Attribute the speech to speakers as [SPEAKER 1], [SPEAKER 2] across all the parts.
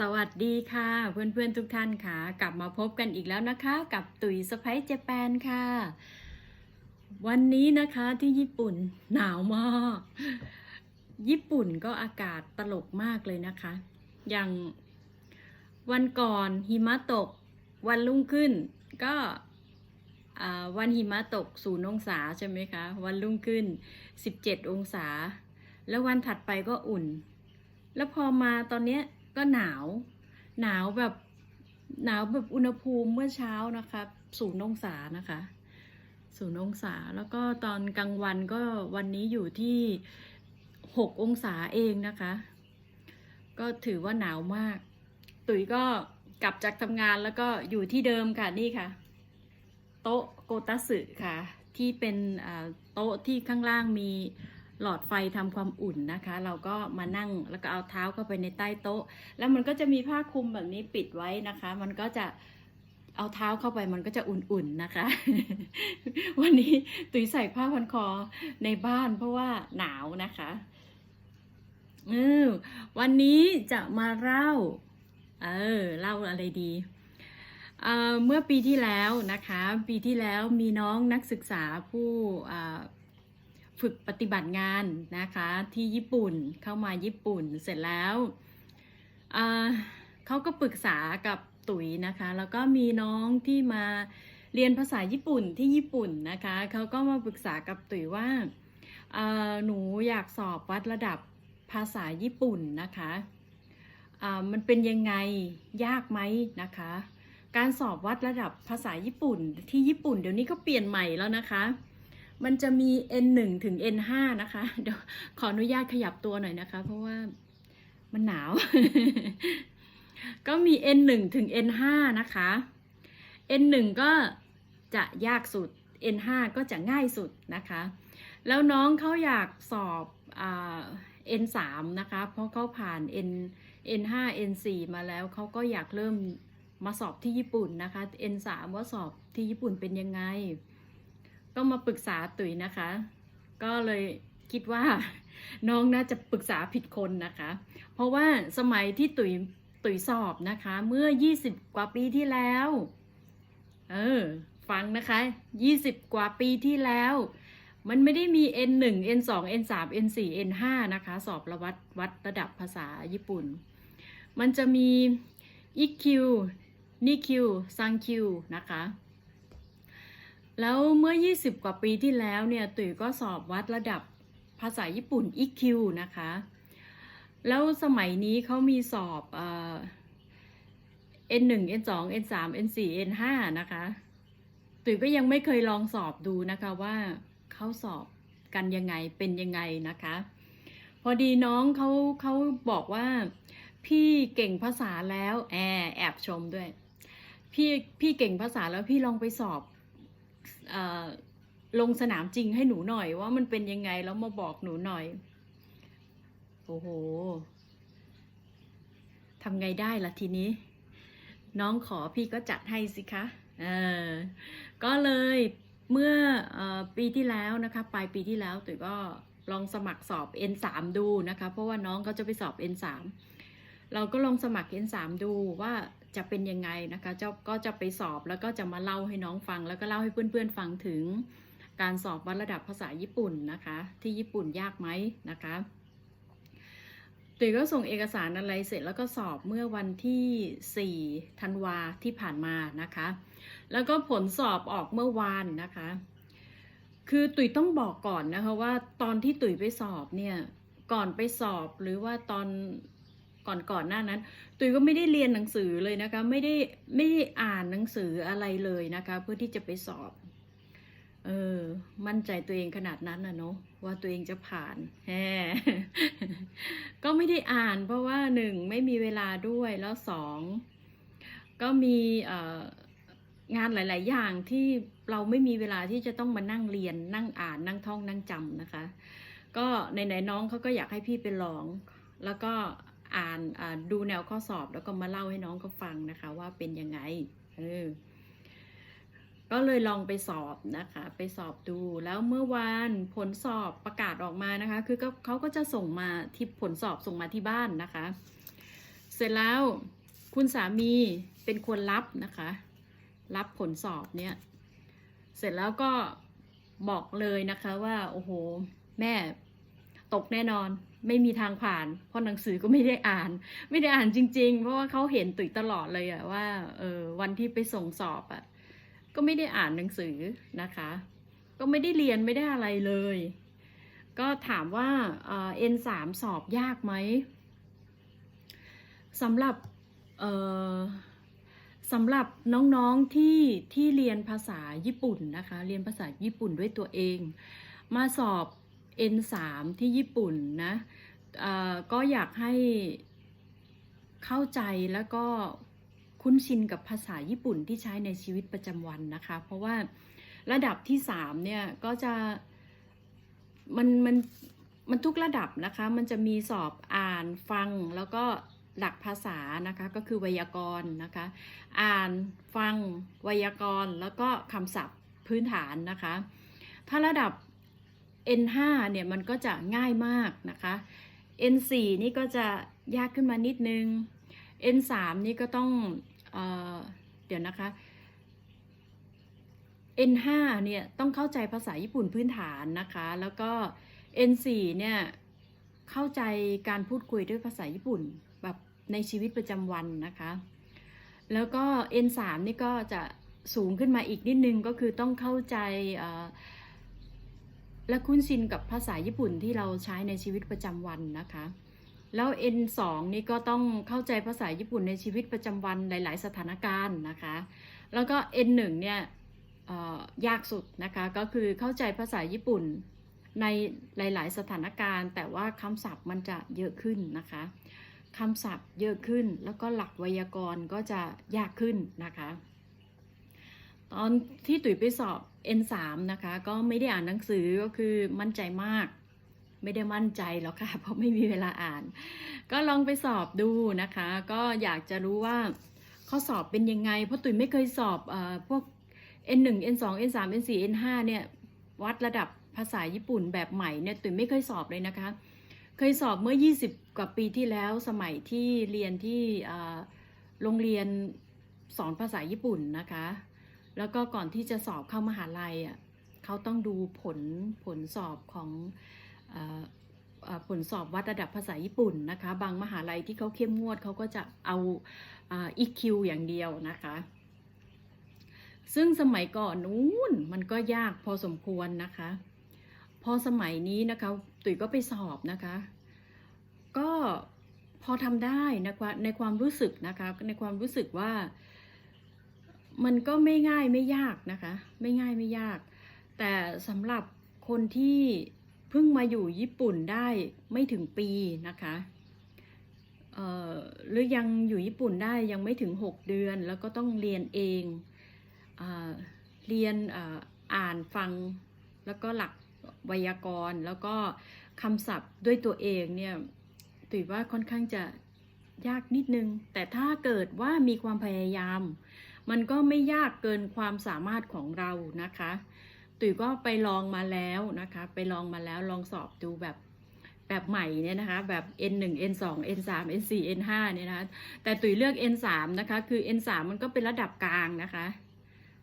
[SPEAKER 1] สวัสดีค่ะเพื่อนๆทุกท่านค่ะ กลับมาพบกันอีกแล้วนะคะ กับตุ๋ยสไปซ์เจแปนค่ะ วันนี้นะคะที่ญี่ปุ่นหนาวมากญี่ปุ่นก็อากาศตลกมากเลยนะคะ อย่างวันก่อนหิมะตกวันรุ่งขึ้น ก็วันหิมะตกศูนย์องศาใช่ไหมคะวันรุ่งขึ้น 17 องศา แล้ววันถัดไปก็อุ่น แล้วพอมาตอนเนี้ย ก็หนาว หนาวแบบหนาวแบบอุณหภูมิเมื่อเช้านะคะศูนย์องศานะคะศูนย์องศาแล้วก็ตอนกลางวันก็วันนี้อยู่ที่หกองศาเองนะคะ ก็ถือว่าหนาวมาก ตุ๋ยก็กลับจากทำงานแล้วก็อยู่ที่เดิมค่ะนี่ค่ะ โต๊ะโกตัสึค่ะ ที่เป็นโต๊ะที่ข้างล่างมี หลอดไฟทำความอุ่นนะคะ เราก็มานั่งแล้วก็เอาเท้าเข้าไปในใต้โต๊ะ แล้วมันก็จะมีผ้าคลุมแบบนี้ปิดไว้นะคะ มันก็จะเอาเท้าเข้าไปมันก็จะอุ่นๆนะคะ วันนี้ตุ๋ยใส่ผ้าพันคอในบ้านเพราะว่าหนาวนะคะเออวันนี้จะมาเล่า เออเล่าอะไรดีเอ่อเมื่อปีที่แล้วนะคะ ปีที่แล้วมีน้องนักศึกษาผู้อ่า ฝึกปฏิบัติงานนะคะที่ญี่ปุ่นเข้ามาญี่ปุ่นเสร็จแล้วเขาก็ปรึกษากับตุ๋ยนะคะ แล้วก็มีน้องที่มาเรียนภาษาญี่ปุ่นที่ญี่ปุ่นนะคะเขาก็มาปรึกษากับตุ๋ยว่าหนูอยากสอบวัดระดับภาษาญี่ปุ่นนะคะมันเป็นยังไงยากไหมนะคะ การสอบวัดระดับภาษาญี่ปุ่นที่ญี่ปุ่นเดี๋ยวนี้ก็เปลี่ยนใหม่แล้วนะคะ มันจะมี N1 ถึง N5 นะคะ เดี๋ยวขออนุญาตขยับตัวหน่อยนะคะ เพราะว่ามันหนาว ก็มี N1 ถึง N5 นะคะ N1 ก็จะยากสุด N5 ก็จะง่ายสุดนะคะ แล้วน้องเขาอยากสอบอ่า N3 นะคะ เพราะเขาผ่าน N N5 N4 มาแล้วเขาก็อยากเริ่มมาสอบที่ญี่ปุ่นนะคะ N3 ว่าสอบที่ญี่ปุ่นเป็นยังไง ก็มาปรึกษาตุ๋ยนะคะ ก็เลยคิดว่าน้องน่าจะปรึกษาผิดคนนะคะ เพราะว่าสมัยที่ตุ๋ยตุ๋ยสอบนะคะ เมื่อ 20 กว่าปีที่แล้ว เออ ฟังนะคะ 20 กว่าปีที่แล้ว มันไม่ได้มี N1 N2 N3 N4 N5 นะคะ สอบระวัดวัดระดับภาษาญี่ปุ่น มันจะมี EQ NIQ SANQ นะคะ แล้วเมื่อ 20 กว่าปีที่แล้วเนี่ยตุ๋ยก็สอบวัดระดับภาษาญี่ปุ่น EQ นะคะ แล้วสมัยนี้เขามีสอบเอ่อ N1 N2 N3 N4 N5 นะคะตุ๋ยก็ยังไม่เคยลองสอบดูนะคะว่าเขาสอบกันยังไงเป็นยังไงนะคะ พอดีน้องเขาเขาบอกว่าพี่เก่งภาษาแล้วแอบแอบชมด้วย พี่พี่เก่งภาษาแล้วพี่ลองไปสอบ ลงสนามจริงให้หนูหน่อยว่ามันเป็นยังไงแล้วมาบอกหนูหน่อย โอ้โหทำไงได้ล่ะทีนี้ น้องขอพี่ก็จัดให้สิคะเออก็เลยเมื่อออปีที่แล้วนะคะ ปลายปีที่แล้วตุ๋ยก็ลองสมัครสอบ N3 ดูนะคะ เพราะว่าน้องเขาจะไปสอบ N3 เราก็ลองสมัคร N3 ดูว่า จะเป็นยังไงนะคะเจ้าก็จะไปสอบแล้วก็จะมาเล่าให้น้องฟัง แล้วก็เล่าให้เพื่อนๆฟังถึง การสอบวัดระดับภาษาญี่ปุ่นนะคะ ที่ญี่ปุ่นยากไหมนะคะตุ๋ยก็ส่งเอกสารอะไรเสร็จแล้วก็สอบเมื่อวันที่ 4 ธันวาที่ผ่านมานะคะ แล้วก็ผลสอบออกเมื่อวานนะคะ คือตุ๋ยต้องบอกก่อนนะคะว่าตอนที่ตุ๋ยไปสอบเนี่ย ก่อนไปสอบหรือว่าตอน ก่อนก่อนหน้านั้น ตุยก็ไม่ได้เรียนหนังสือเลยนะคะ ไม่ได้ไม่ได้อ่านหนังสืออะไรเลยนะคะ เพื่อที่จะไปสอบ เออ มั่นใจตัวเองขนาดนั้นนะเนาะว่าตัวเองจะผ่านแฮก็ไม่ได้อ่านเพราะว่าหนึ่งไม่มีเวลาด้วยแล้วสองก็มีงานหลาย ๆ อย่างที่เราไม่มีเวลาที่จะต้องมานั่งเรียนนั่งอ่านนั่งท่องนั่งจำนะคะ ก็ไหนๆน้องเขาก็อยากให้พี่ไปลอง แล้วก็ อ่านดูแนวข้อสอบแล้วก็มาเล่าให้น้องเขาฟังนะคะว่าเป็นยังไงเออก็เลยลองไปสอบนะคะไปสอบดูแล้วเมื่อวานผลสอบประกาศออกมานะคะ คือเขาก็จะส่งมาที่ผลสอบส่งมาที่บ้านนะคะ เสร็จแล้วคุณสามีเป็นคนรับนะคะ รับผลสอบเนี่ยเสร็จแล้วก็บอกเลยนะคะว่าโอ้โห แม่ตกแน่นอน ไม่มีทางผ่าน เพราะหนังสือก็ไม่ได้อ่าน ไม่ได้อ่านจริง ๆ เพราะว่าเขาเห็นตุ๋ยตลอดเลยอะว่าเออวันที่ไปส่งสอบอะก็ไม่ได้อ่านหนังสือนะคะ ก็ไม่ได้เรียนไม่ได้อะไรเลย ก็ถามว่าเอ็นสามสอบยากไหมสำหรับเอ่อสำหรับน้องๆที่ที่เรียนภาษาญี่ปุ่นนะคะ เรียนภาษาญี่ปุ่นด้วยตัวเอง มาสอบ N3 ที่ญี่ปุ่นนะก็อยากให้เข้าใจแล้วก็คุ้นชินกับภาษาญี่ปุ่นที่ใช้ในชีวิตประจำวันนะคะ เพราะว่าระดับที่3เนี่ยก็จะมันมันมันทุกระดับนะคะ มันจะมีสอบอ่านฟังแล้วก็หลักภาษานะคะก็คือไวยากรณ์นะคะ อ่านฟังไวยากรณ์แล้วก็คำศัพท์พื้นฐานนะคะ ถ้าระดับ N5 เนี่ยมันก็จะง่ายมากนะคะ N4 นี่ก็จะยากขึ้นมานิดนึง N3 นี่ก็ต้องเออเดี๋ยวนะคะ N5 เนี่ยต้องเข้าใจภาษาญี่ปุ่นพื้นฐานนะคะ แล้วก็ N4 เนี่ยเข้าใจการพูดคุยด้วยภาษาญี่ปุ่นแบบในชีวิตประจำวันนะคะ แล้วก็ N3 นี่ก็จะสูงขึ้นมาอีกนิดนึงก็คือต้องเข้าใจเและคุ้นชินกับภาษาญี่ปุ่นที่เราใช้ในชีวิตประจำวันนะคะ แล้ว N2 นี่ก็ต้องเข้าใจภาษาญี่ปุ่นในชีวิตประจำวันหลาย ๆ สถานการณ์นะคะ แล้วก็ N1 เนี่ยเอ่อยากสุดนะคะก็คือเข้าใจภาษาญี่ปุ่นในหลาย ๆ สถานการณ์ แต่ว่าคำศัพท์มันจะเยอะขึ้นนะคะคำศัพท์เยอะขึ้นแล้วก็หลักไวยากรณ์ก็จะยากขึ้นนะคะ ตอนที่ตุ๋ยไปสอบ N3 นะคะ ก็ไม่ได้อ่านหนังสือก็คือมั่นใจมาก ไม่ได้มั่นใจหรอกค่ะ เพราะไม่มีเวลาอ่าน ก็ลองไปสอบดูนะคะ ก็อยากจะรู้ว่าข้อสอบเป็นยังไง เพราะตุ๋ยไม่เคยสอบอพวก N1 N2 N3 N4 N5 เนี่ยวัดระดับภาษาญี่ปุ่นแบบใหม่เนี่ยตุ๋ยไม่เคยสอบเลยนะคะ เคยสอบเมื่อ 20 กว่าปีที่แล้วสมัยที่เรียนที่โรงเรียนสอนภาษาญี่ปุ่นนะคะ แล้วก็ก่อนที่จะสอบเข้ามหาลัยอะเขาต้องดูผลผลสอบของผลสอบวัดระดับภาษาญี่ปุ่นนะคะ บางมหาลัยที่เขาเข้มงวดเขาก็จะเอาอ่า EQ อย่างเดียวนะคะ ซึ่งสมัยก่อนนู้นมันก็ยากพอสมควรนะคะ พอสมัยนี้นะคะตุ๋ยก็ไปสอบนะคะ ก็พอทำได้นะคะในความรู้สึกนะคะในความรู้สึกว่า มันก็ไม่ง่ายไม่ยากนะคะ ไม่ง่ายไม่ยาก แต่สำหรับคนที่เพิ่งมาอยู่ญี่ปุ่นได้ไม่ถึงปีนะคะเอ่อหรือยังอยู่ญี่ปุ่นได้ยังไม่ถึง 6 เดือน แล้วก็ต้องเรียนเองอเรียนออ่านฟังแล้วก็หลักไวยากรณ์ แล้วก็คำศัพท์ด้วยตัวเองเนี่ยถือว่าค่อนข้างจะยากนิดนึง แต่ถ้าเกิดว่ามีความพยายาม มันก็ไม่ยากเกินความสามารถของเรานะคะ ตุ๋ยก็ไปลองมาแล้วนะคะ ไปลองมาแล้วลองสอบดูแบบแบบใหม่เนี่ยนะคะ แบบ N1 N2 N3 N4 N5 เนี่ยนะคะ แต่ตุ๋ยเลือก N3 นะคะ คือ N3 มันก็เป็นระดับกลางนะคะ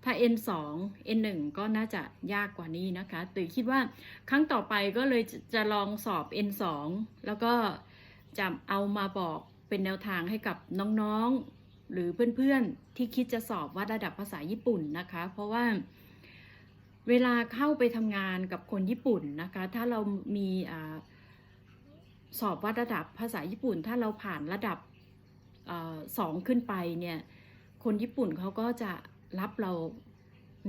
[SPEAKER 1] ถ้า N2 N1 ก็น่าจะยากกว่านี้นะคะ ตุ๋ยคิดว่าครั้งต่อไปก็เลยจะจะลองสอบ N2 แล้วก็จะเอามาบอกเป็นแนวทางให้กับน้องๆ หรือเพื่อนๆที่คิดจะสอบวัดระดับภาษาญี่ปุ่นนะคะ เพราะว่าเวลาเข้าไปทำงานกับคนญี่ปุ่นนะคะ ถ้าเรามีอสอบวัดระดับภาษาญี่ปุ่น ถ้าเราผ่านระดับอสองขึ้นไปเนี่ยคนญี่ปุ่นเขาก็จะรับเรา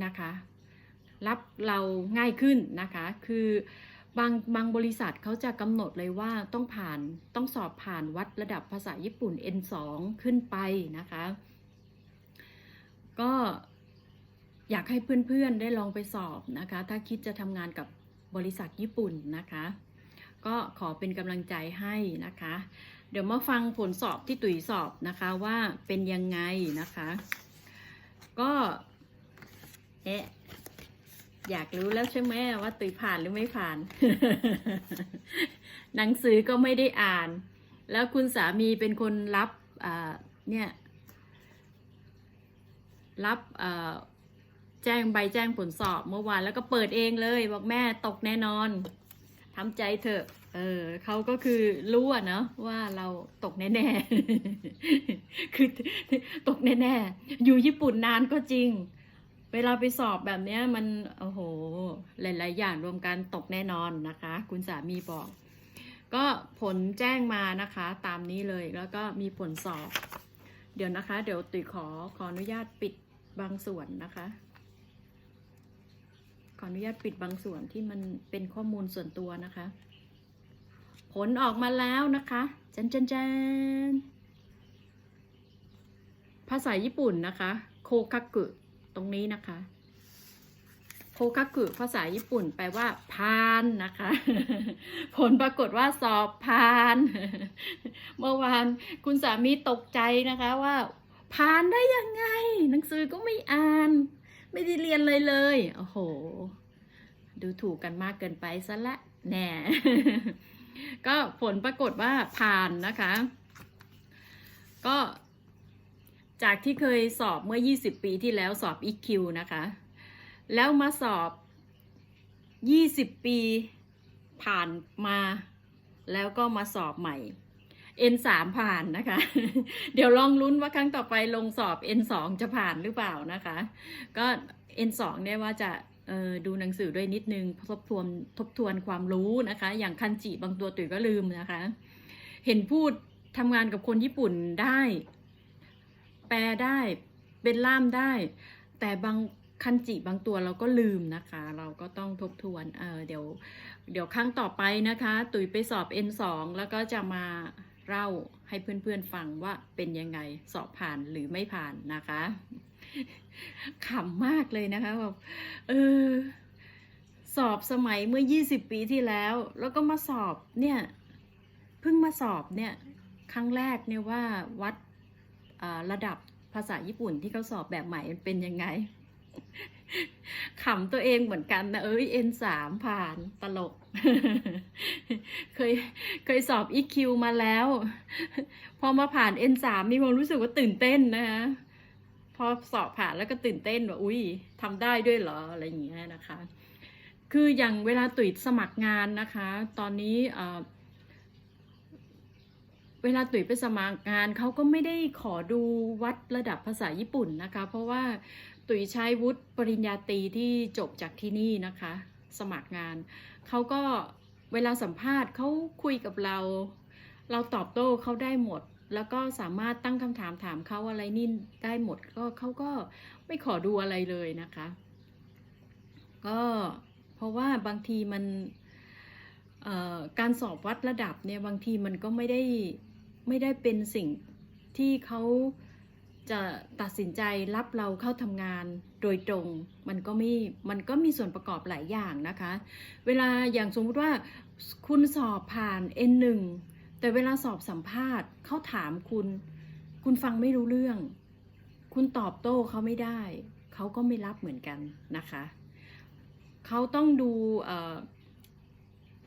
[SPEAKER 1] นะคะ รับเราง่ายขึ้นนะคะ คือ บางบางบริษัทเขาจะกำหนดเลยว่าต้องผ่านต้องสอบผ่านวัดระดับภาษาญี่ปุ่น N2 ขึ้นไปนะคะ ก็อยากให้เพื่อนๆได้ลองไปสอบนะคะ ถ้าคิดจะทำงานกับบริษัทญี่ปุ่นนะคะ ก็ขอเป็นกำลังใจให้นะคะ เดี๋ยวมาฟังผลสอบที่ตุ๋ยสอบนะคะว่าเป็นยังไงนะคะ ก็เอ๊ะ อยากรู้แล้วใช่ไหมว่าตุยผ่านหรือไม่ผ่าน หนังสือก็ไม่ได้อ่าน แล้วคุณสามีเป็นคนรับเนี่ยรับแจ้งใบแจ้งผลสอบเมื่อวานแล้วก็เปิดเองเลย บอกแม่ตกแน่นอนทำใจเถอะ เออเขาก็คือรู้อะเนาะว่าเราตกแน่ๆ คือตกแน่ๆ อยู่ญี่ปุ่นนานก็จริง เวลาไปสอบแบบเนี้ยมันโอ้โห หลาย ๆ อย่างรวมกันตกแน่นอนนะคะ คุณสามีบอก ก็ผลแจ้งมานะคะ ตามนี้เลยแล้วก็มีผลสอบ เดี๋ยวนะคะ เดี๋ยวตุยขอขออนุญาตปิดบางส่วนนะคะ ขออนุญาตปิดบางส่วนที่มันเป็นข้อมูลส่วนตัวนะคะ ผลออกมาแล้วนะคะจันจันจันภาษาญี่ปุ่นนะคะ โคคักกุ ตรงนี้นะคะโคคักกุภาษาญี่ปุ่นแปลว่าพานนะคะ ผลปรากฏว่าสอบพาน เมื่อวานคุณสามีตกใจนะคะว่าพานได้ยังไง หนังสือก็ไม่อ่าน ไม่ได้เรียนเลยเลยโอ้โห ดูถูกกันมากเกินไปซะละแน่ก็ผลปรากฏว่าผ่านนะคะ ก็ จากที่เคยสอบเมื่อ 20 ปีที่แล้วสอบ EQ นะคะ แล้วมาสอบ 20 ปีผ่านมา แล้วก็มาสอบใหม่ N3 ผ่านนะคะ เดี๋ยวลองลุ้นว่าครั้งต่อไปลงสอบ N2 จะผ่านหรือเปล่านะคะ ก็ N2 เนี่ยว่าจะดูหนังสือด้วยนิดนึงทบทวนทบทวนความรู้นะคะ อย่างคันจิบางตัวตุ๋ยก็ลืมนะคะ เห็นพูดทำงานกับคนญี่ปุ่นได้ ลได้เป็นล่ามได้ แต่บางคันจิบางตัวเราก็ลืมนะคะ เราก็ต้องทบทวนเเดี๋ยวเดี๋ยวครั้งต่อไปนะคะ ตุ๋ยไปสอบ N2 แล้วก็จะมาเล่าให้เพื่อนๆฟังว่าเป็นยังไงสอบผ่านหรือไม่ผ่านนะคะขำมากเลยนะคะแบบเออสอบสมัยเมื่อ 20 ปีที่แล้ว แล้วก็มาสอบเนี่ยเพิ่งมาสอบเนี่ยครั้งแรกเนี่ยว่าวัด ระดับภาษาญี่ปุ่นที่เขาสอบแบบใหม่เป็นยังไงขำตัวเองเหมือนกันนะเอ้ย N3 ผ่านตลก เคยเคยสอบ EQ มาแล้ว พอมาผ่าน N3 มีความรู้สึกว่าตื่นเต้นนะคะพอสอบผ่านแล้วก็ตื่นเต้นว่าอุ้ยทำได้ด้วยเหรออะไรอย่างเงี้ยนะคะ คืออย่างเวลาตุ๋ยสมัครงานนะคะ ตอนนี้ เวลาตุ๋ยไปสมัครงานเขาก็ไม่ได้ขอดูวัดระดับภาษาญี่ปุ่นนะคะ เพราะว่าตุ๋ยใช้วุฒิปริญญาตรีที่จบจากที่นี่นะคะ สมัครงานเขาก็เวลาสัมภาษณ์เขาคุยกับเรา เราตอบโต้เขาได้หมด แล้วก็สามารถตั้งคำถามถามเขาอะไรนี่ได้หมดก็เขาก็ไม่ขอดูอะไรเลยนะคะ ก็เพราะว่าบางทีมันการสอบวัดระดับเนี่ยบางทีมันก็ไม่ได้ ไม่ได้เป็นสิ่งที่เขาจะตัดสินใจรับเราเข้าทำงานโดยตรง มันก็ม่มันก็มีส่วนประกอบหลายอย่างนะคะ เวลาอย่างสมมติว่าคุณสอบผ่าน N1 แต่เวลาสอบสัมภาษณ์เขาถามคุณ คุณฟังไม่รู้เรื่อง คุณตอบโต้เขาไม่ได้ เขาก็ไม่รับเหมือนกันนะคะ เขาต้องดู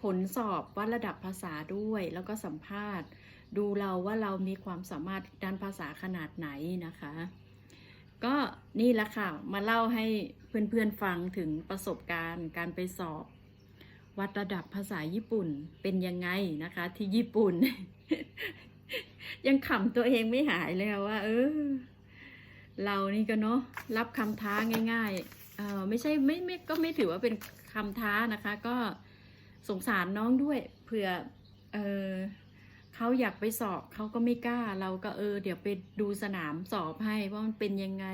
[SPEAKER 1] ผลสอบวัดระดับภาษาด้วยแล้วก็สัมภาษณ์ ดูเราว่าเรามีความสามารถด้านภาษาขนาดไหนนะคะ ก็นี่แหละค่ะ มาเล่าให้เพื่อนๆฟังถึงประสบการณ์การไปสอบ วัดระดับภาษาญี่ปุ่นเป็นยังไงนะคะ ที่ญี่ปุ่น ยังขำตัวเองไม่หายเลยว่า เออ เรานี่ก็เนาะรับคำท้าง่ายๆเออไม่ใช่ไม่ไม่ก็ไม่ถือว่าเป็นคำท้านะคะ ก็สงสารน้องด้วยเผื่อเออ เขาอยากไปสอบเขาก็ไม่กล้า เราก็เออ เดี๋ยวไปดูสนามสอบให้ว่ามันเป็นยังไง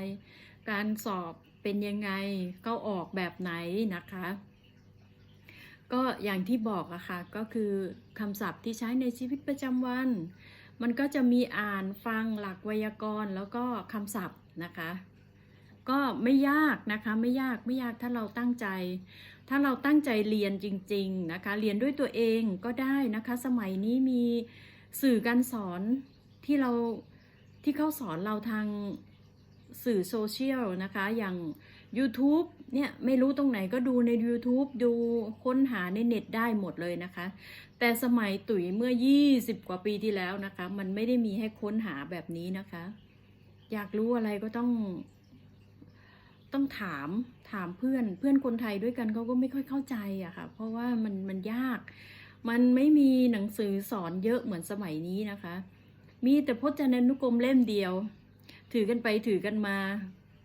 [SPEAKER 1] การสอบเป็นยังไงก็ออกแบบไหนนะคะ ก็อย่างที่บอกอะค่ะก็คือคำศัพท์ที่ใช้ในชีวิตประจำวัน มันก็จะมีอ่านฟังหลักไวยากรณ์แล้วก็คำศัพท์นะคะก็ไม่ยากนะคะไม่ยากไม่ยากถ้าเราตั้งใจ ถ้าเราตั้งใจเรียนจริง ๆนะคะ เรียนด้วยตัวเองก็ได้นะคะ สมัยนี้มี สื่อการสอนที่เราที่เขาสอนเราทางสื่อโซเชียลนะคะ อย่าง YouTube เนี่ย ไม่รู้ตรงไหนก็ดูใน YouTube ดูค้นหาในเน็ตได้หมดเลยนะคะ แต่สมัยตุ๋ยเมื่อ 20 กว่าปีที่แล้วนะคะ มันไม่ได้มีให้ค้นหาแบบนี้นะคะ อยากรู้อะไรก็ต้อง ต้องถามถามเพื่อนเพื่อนคนไทยด้วยกันเขาก็ไม่ค่อยเข้าใจอะค่ะ เพราะว่ามันมันยาก มันไม่มีหนังสือสอนเยอะเหมือนสมัยนี้นะคะ มีแต่พจนานุกรมเล่มเดียว ถือกันไปถือกันมา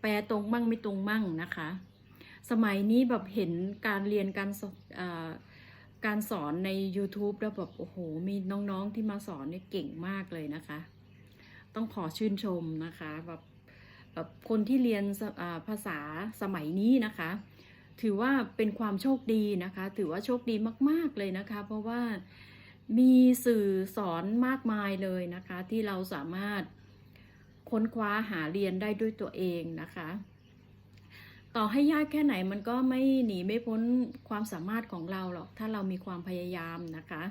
[SPEAKER 1] แปลตรงมั่งไม่ตรงมั่งนะคะ สมัยนี้แบบเห็นการเรียนการสอนเอ่อการสอนใน YouTube แล้วแบบโอ้โห มีน้องๆที่มาสอนเนี่ยเก่งมากเลยนะคะ ต้องขอชื่นชมนะคะแบบแบบคนที่เรียนภาษาสมัยนี้นะคะ ถือว่าเป็นความโชคดีนะคะ ถือว่าโชคดีมาก ๆ เลยนะคะ เพราะว่ามีสื่อสอนมากมายเลยนะคะ ที่เราสามารถค้นคว้าหาเรียนได้ด้วยตัวเองนะคะ ต่อให้ยากแค่ไหนมันก็ไม่หนีไม่พ้นความสามารถของเราหรอก ถ้าเรามีความพยายามนะคะ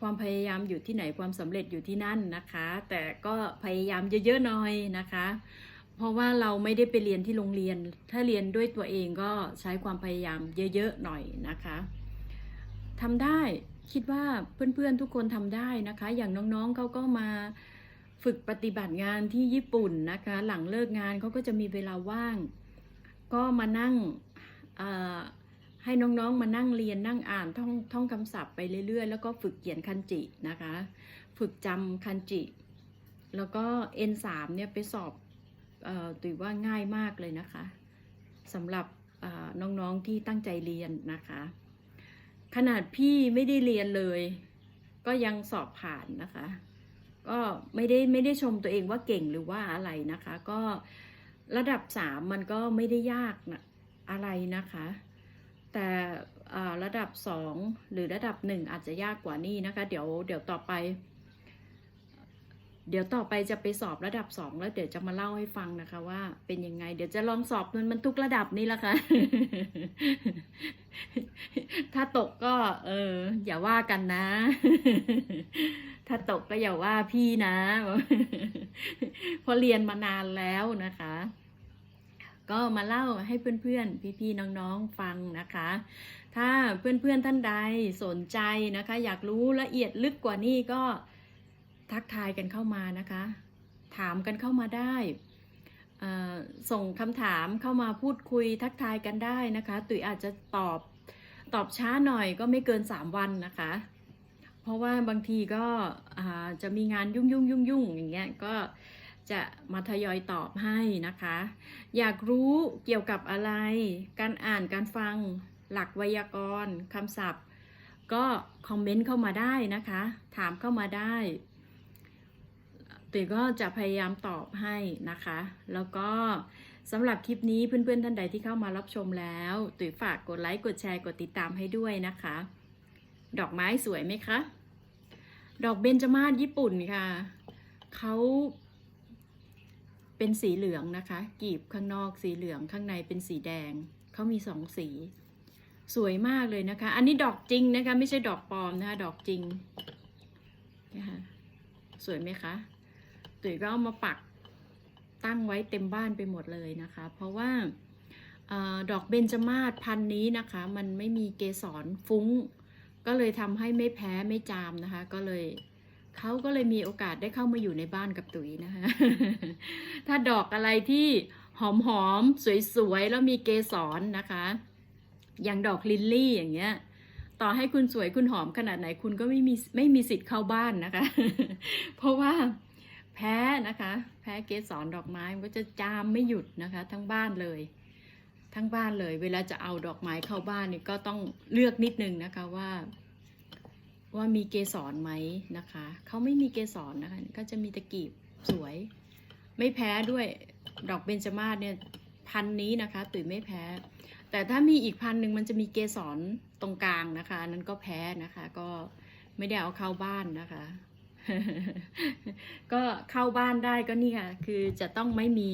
[SPEAKER 1] ความพยายามอยู่ที่ไหนความสำเร็จอยู่ที่นั่นนะคะ แต่ก็พยายามเยอะๆหน่อยนะคะ เพราะว่าเราไม่ได้ไปเรียนที่โรงเรียน ถ้าเรียนด้วยตัวเองก็ใช้ความพยายามเยอะๆหน่อยนะคะทำได้คิดว่าเพื่อนๆทุกคนทำได้นะคะ อย่างน้องๆเขาก็มาฝึกปฏิบัติงานที่ญี่ปุ่นนะคะ หลังเลิกงานเขาก็จะมีเวลาว่าง ก็มานั่งให้น้องๆมานั่งเรียนนั่งอ่านท่องท่องคำศัพท์ไปเรื่อยๆ แล้วก็ฝึกเขียนคันจินะคะ ฝึกจำคันจิ แล้วก็ N3 เนี่ยไปสอบ เออถือว่าง่ายมากเลยนะคะสำหรับน้องๆที่ตั้งใจเรียนนะคะ ขนาดพี่ไม่ได้เรียนเลย ก็ยังสอบผ่านนะคะ ก็ไม่ได้ไม่ได้ชมตัวเองว่าเก่งหรือว่าอะไรนะคะ ก็ระดับสามมันก็ไม่ได้ยากนะอะไรนะคะ แต่อ่อระดับสองหรือระดับหนึ่งอาจจะยากกว่านี้นะคะ เดี๋ยวเดี๋ยวต่อไป เดี๋ยวต่อไปจะไปสอบระดับสองแล้วเดี๋ยวจะมาเล่าให้ฟังนะคะ ว่าเป็นยังไง เดี๋ยวจะลองสอบมันมันทุกระดับนี่แหละค่ะ ถ้าตกก็ เออ อย่าว่ากันนะ ถ้าตกก็อย่าว่าพี่นะเพราะเรียนมานานแล้วนะคะ ก็มาเล่าให้เพื่อนๆ พี่ๆน้องๆฟังนะคะ ถ้าเพื่อนๆท่านใดสนใจนะคะ อยากรู้ละเอียดลึกกว่านี้ก็ ทักทายกันเข้ามานะคะ ถามกันเข้ามาได้ ส่งคำถามเข้ามาพูดคุยทักทายกันได้นะคะ ตุ๋ยอาจจะตอบตอบช้าหน่อยก็ไม่เกิน 3 วันนะคะ เพราะว่าบางทีก็จะมีงานยุ่งยุ่งยุ่งยุ่งๆอย่างเงี้ยก็จะมาทยอยตอบให้นะคะ อยากรู้เกี่ยวกับอะไร การอ่านการฟังหลักไวยากรณ์คำศัพท์ ก็คอมเมนต์เข้ามาได้นะคะ ถามเข้ามาได้ ตุ๋ยก็จะพยายามตอบให้นะคะ แล้วก็สำหรับคลิปนี้เพื่อนๆท่านใดที่เข้ามารับชมแล้ว ตุ๋ยฝากกดไลค์กดแชร์กดติดตามให้ด้วยนะคะ ดอกไม้สวยไหมคะ ดอกเบญจมาศญี่ปุ่นค่ะเขาเป็นสีเหลืองนะคะ กีบข้างนอกสีเหลืองข้างในเป็นสีแดงเขามีสองสี สวยมากเลยนะคะ อันนี้ดอกจริงนะคะ ไม่ใช่ดอกปลอมนะคะ ดอกจริงนะคะสวยไหมคะ ตุ๋ยก็เอามาปักตั้งไว้เต็มบ้านไปหมดเลยนะคะ เพราะว่าอดอกเบญจมาศพันธ์นี้นะคะ มันไม่มีเกสรฟุ้ง ก็เลยทำให้ไม่แพ้ไม่จามนะคะ ก็เลยเขาก็เลยมีโอกาสได้เข้ามาอยู่ในบ้านกับตุ๋ยนะคะ ถ้าดอกอะไรที่หอมหอมๆสวยๆ แล้วมีเกสรนะคะ อย่างดอกลิลลี่อย่างเงี้ย ต่อให้คุณสวยคุณหอมขนาดไหนคุณก็ไม่มีไม่มีสิทธิ์เข้าบ้านนะคะ เพราะว่า พ้นะคะ แพ้เกสรดอกไม้มันก็จะจามไม่หยุดนะคะ ทั้งบ้านเลย ทั้งบ้านเลย เวลาจะเอาดอกไม้เข้าบ้านนี่ก็ต้องเลือกนิดนึงนะคะว่า ว่ามีเกสรไหมนะคะเขาไม่มีเกสรนะคะก็จะมีตะกีบสวย ไม่แพ้ด้วยดอกเบญจมาศเนี่ยพันนี้นะคะ ตุ๋ยไม่แพ้ แต่ถ้ามีอีกพันหนึ่งมันจะมีเกสรตรงกลางนะคะอันนั้นก็แพ้นะคะ ก็ไม่ได้เอาเข้าบ้านนะคะ ก็เข้าบ้านได้ก็นี่ค่ะ คือจะต้องไม่มี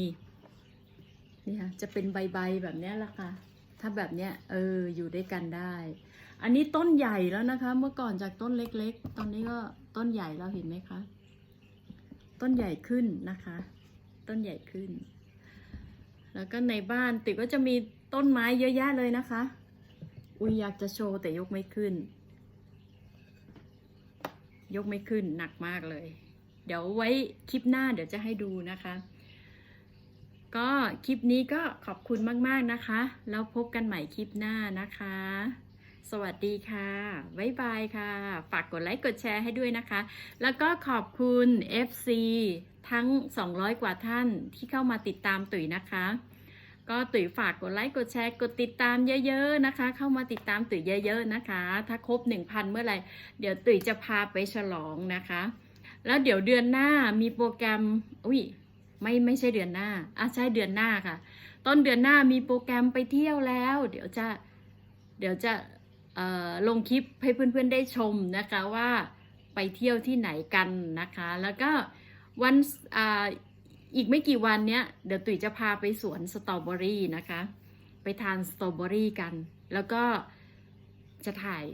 [SPEAKER 1] นี่ค่ะจะเป็นใบๆแบบเนี้ยแหละค่ะ ถ้าแบบเนี้ยเอออยู่ด้วยกันได้ อันนี้ต้นใหญ่แล้วนะคะ เมื่อก่อนจากต้นเล็กๆ ตอนนี้ก็ต้นใหญ่แล้วเห็นไหมคะ ต้นใหญ่ขึ้นนะคะ ต้นใหญ่ขึ้น แล้วก็ในบ้านติก็จะมีต้นไม้เยอะแยะเลยนะคะ อุ้ยอยากจะโชว์แต่ยกไม่ขึ้น ยกไม่ขึ้นหนักมากเลย เดี๋ยวไว้คลิปหน้าเดี๋ยวจะให้ดูนะคะ ก็คลิปนี้ก็ขอบคุณมาก ๆนะคะ แล้วพบกันใหม่คลิปหน้านะคะ สวัสดีค่ะบ๊ายบายค่ะ ฝากกดไลค์กดแชร์ให้ด้วยนะคะ แล้วก็ขอบคุณ FC ทั้ง 200 กว่าท่านที่เข้ามาติดตามตุ๋ยนะคะ ก็ตุ๋ยฝากกดไลค์กดแชร์กดติดตามเยอะ ๆนะคะ เข้ามาติดตามตุ๋ยเยอะ ๆนะคะ ถ้าครบ 1,000 เมื่อไหร่เดี๋ยวตุ๋ยจะพาไปฉลองนะคะ แล้วเดี๋ยวเดือนหน้ามีโปรแกรมอุ้ยไม่ไม่ใช่เดือนหน้าอะใช่เดือนหน้าค่ะ ต้นเดือนหน้ามีโปรแกรมไปเที่ยวแล้ว เดี๋ยวจะเดี๋ยวจะเอ่อลงคลิปให้เพื่อนๆได้ชมนะคะว่าไปเที่ยวที่ไหนกันนะคะ แล้วก็วัน อีกไม่กี่วันเนี้ยเดี๋ยวตุ๋ยจะพาไปสวนสตรอเบอรี่นะคะ ไปทานสตรอเบอรี่กัน แล้วก็จะถ่าย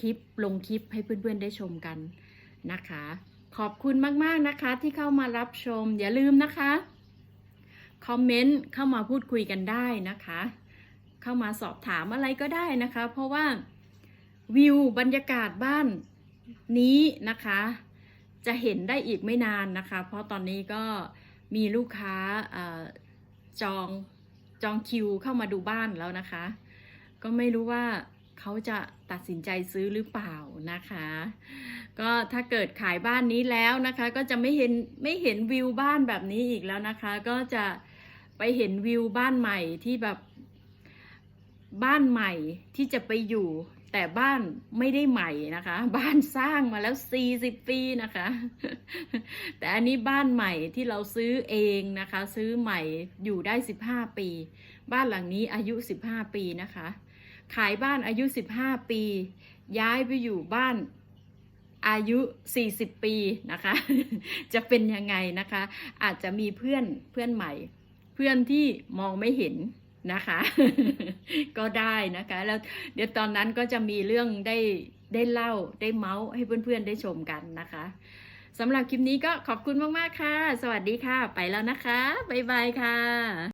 [SPEAKER 1] คลิปลงคลิปให้เพื่อนๆได้ชมกันนะคะ ขอบคุณมากๆนะคะที่เข้ามารับชม อย่าลืมนะคะ คอมเมนต์เข้ามาพูดคุยกันได้นะคะ เข้ามาสอบถามอะไรก็ได้นะคะ เพราะว่าวิวบรรยากาศบ้านนี้นะคะ จะเห็นได้อีกไม่นานนะคะ เพราะตอนนี้ก็มีลูกค้าอจองจองคิวเข้ามาดูบ้านแล้วนะคะ ก็ไม่รู้ว่าเขาจะตัดสินใจซื้อหรือเปล่านะคะ ก็ถ้าเกิดขายบ้านนี้แล้วนะคะ ก็จะไม่เห็นไม่เห็นวิวบ้านแบบนี้อีกแล้วนะคะ ก็จะไปเห็นวิวบ้านใหม่ที่แบบบ้านใหม่ที่จะไปอยู่ แต่บ้านไม่ได้ใหม่นะคะ บ้านสร้างมาแล้ว 40 ปีนะคะ แต่อันนี้บ้านใหม่ที่เราซื้อเองนะคะ ซื้อใหม่อยู่ได้ 15 ปี บ้านหลังนี้อายุ 15 ปีนะคะ ขายบ้านอายุ 15 ปี ย้ายไปอยู่บ้านอายุ 40 ปีนะคะ จะเป็นยังไงนะคะ อาจจะมีเพื่อนเพื่อนใหม่ เพื่อนที่มองไม่เห็น นะคะ ก็ได้นะคะ แล้วเดี๋ยวตอนนั้นก็จะมีเรื่องได้ได้เล่าได้เมาส์ให้เพื่อนๆได้ชมกันนะคะสำหรับคลิปนี้ก็ขอบคุณมากๆค่ะ สวัสดีค่ะ ไปแล้วนะคะ บ๊ายบายค่ะ